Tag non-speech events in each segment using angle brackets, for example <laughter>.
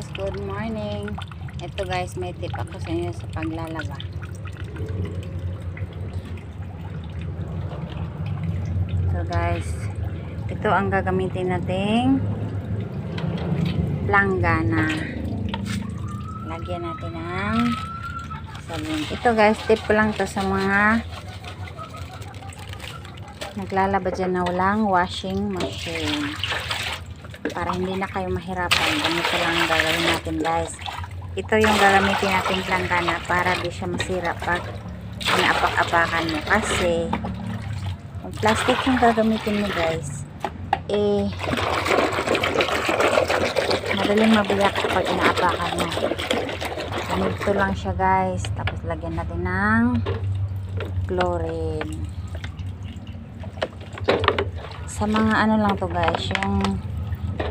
guys, good morning. Ito guys, may tip ako sa inyo sa paglalaba. So guys, ito ang gagamitin nating planggana. Lagyan natin ng sabon. Ito guys, tip ko lang to sa mga naglalaba dyan na walang washing machine para hindi na kayo mahirapan ganito lang ang gagawin natin guys. Ito yung gagamitin natin planggana para di siya masira pag inaapak-apakan mo. Kasi yung plastic yung gagamitin mo guys eh madaling mabiyak kapag inaapakan mo. Ganito lang siya guys. Tapos lagyan natin ng chlorine. Sa mga ano lang to guys yung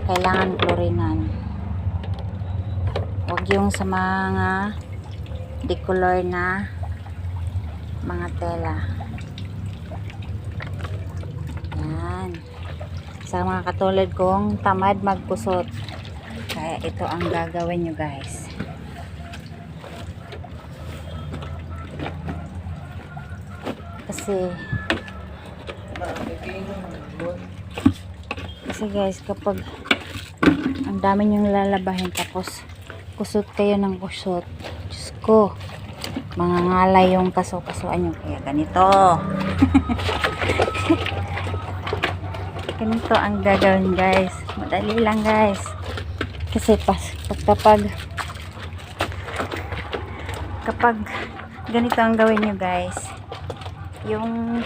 kailangan chlorinan huwag yung sa mga decolor na mga tela. Yan. Sa mga katulad kong tamad magkusot kaya ito ang gagawin nyo guys. Kasi kasi guys kapag dami nyong lalabahin tapos kusot kayo ng kusot. Diyos ko mangangalay yung kaso-kasuan nyo kaya ganito. <laughs> Ganito ang gagawin guys. Madali lang guys. Kasi pas, pag kapag kapag ganito ang gawin nyo guys yung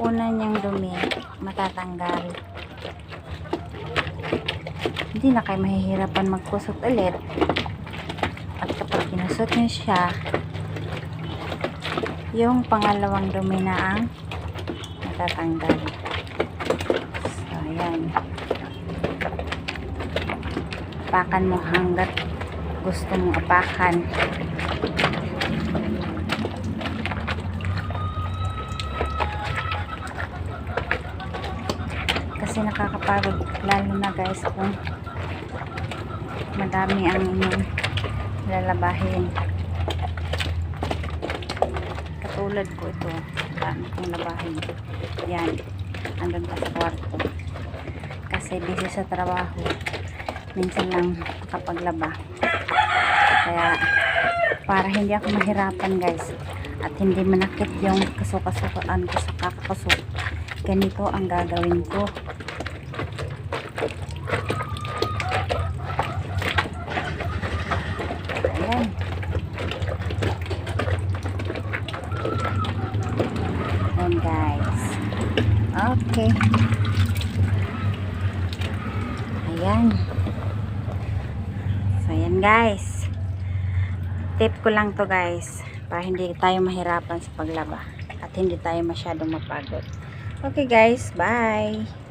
una niyang dumi matatanggal hindi na kayo mahihirapan magkusot ulit. At kapag kinusot niyo siya yung pangalawang dumi na ang matatanggal. So ayan. Apakan mo hanggat gusto mong apakan. Kasi nakakapagod lalo na guys kung madami ang inyong lalabahin. Katulad ko ito dami kong labahin. Yan andun pa sa kwarto. Kasi busy sa trabaho. Minsan lang kapaglaba kaya para hindi ako mahirapan guys at hindi manakit yung kasukasukaan ko sa kakasuk ganito ang gagawin ko ayan guys. Okay. Ayan. So ayan guys. Tip ko lang to guys para hindi tayo mahirapan sa paglaba at hindi tayo masyadong mapagod. Okay guys. Bye